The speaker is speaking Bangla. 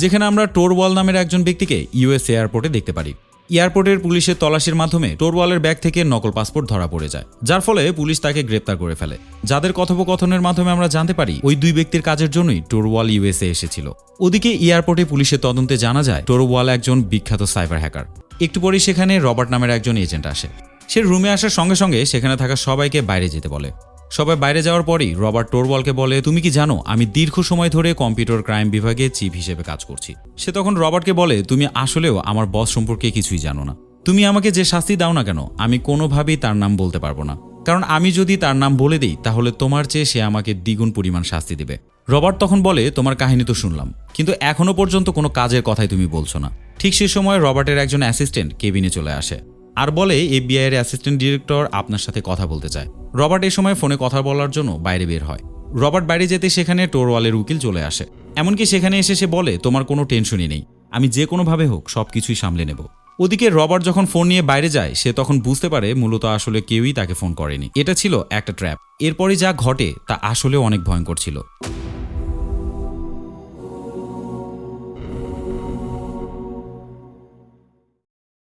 যেখানে আমরা টোরওয়াল নামের একজন ব্যক্তিকে ইউএস এয়ারপোর্টে দেখতে পারি। এয়ারপোর্টের পুলিশের তল্লাশির মাধ্যমে টোরওয়ালের ব্যাগ থেকে নকল পাসপোর্ট ধরা পড়ে যায়। যার ফলে পুলিশ তাকে গ্রেপ্তার করে ফেলে। যাদের কথোপকথনের মাধ্যমে আমরা জানতে পারি, ওই দুই ব্যক্তির কাজের জন্যই টোরওয়াল ইউএসএ এসেছিল। ওদিকে এয়ারপোর্টে পুলিশের তদন্তে জানা যায়, টোরওয়াল একজন বিখ্যাত সাইবার হ্যাকার। একটু পরেই সেখানে রবার্ট নামের একজন এজেন্ট আসে। সে রুমে আসার সঙ্গে সঙ্গে সেখানে থাকা সবাইকে বাইরে যেতে বলে। সবাই বাইরে যাওয়ার পরই রবার্ট টোরওয়ালকে বলে, তুমি কি জানো, আমি দীর্ঘ সময় ধরে কম্পিউটার ক্রাইম বিভাগে চিফ হিসেবে কাজ করছি। সে তখন রবার্টকে বলে, তুমি আসলেও আমার বস সম্পর্কে কিছুই জানো না। তুমি আমাকে যে শাস্তি দাও না কেন, আমি কোনোভাবেই তার নাম বলতে পারব না। কারণ আমি যদি তার নাম বলে দিই, তাহলে তোমার চেয়ে সে আমাকে দ্বিগুণ পরিমাণ শাস্তি দেবে। রবার্ট তখন বলে, তোমার কাহিনী তো শুনলাম, কিন্তু এখনও পর্যন্ত কোনো কাজের কথাই তুমি বলছো না। ঠিক সে সময় রবার্টের একজন অ্যাসিস্ট্যান্ট কেবিনে চলে আসে। আর বলে, এফবিআই এর অ্যাসিস্ট্যান্ট ডিরেক্টর আপনার সাথে কথা বলতে চায়। রবার্ট এই সময় ফোনে কথা বলার জন্য বাইরে বের হয়। রবার্ট বাইরে যেতে সেখানে টোরওয়ালের উকিল চলে আসে। এমনকি সেখানে এসে সে বলে, তোমার কোনো টেনশনই নেই। আমি যে কোনোভাবে হোক সব কিছুই সামলে নেব। ওদিকে রবার্ট যখন ফোন নিয়ে বাইরে যায়, সে তখন বুঝতে পারে মূলত আসলে কেউই তাকে ফোন করেনি। এটা ছিল একটা ট্র্যাপ। এরপরে যা ঘটে, তা আসলে অনেক ভয়ঙ্কর ছিল।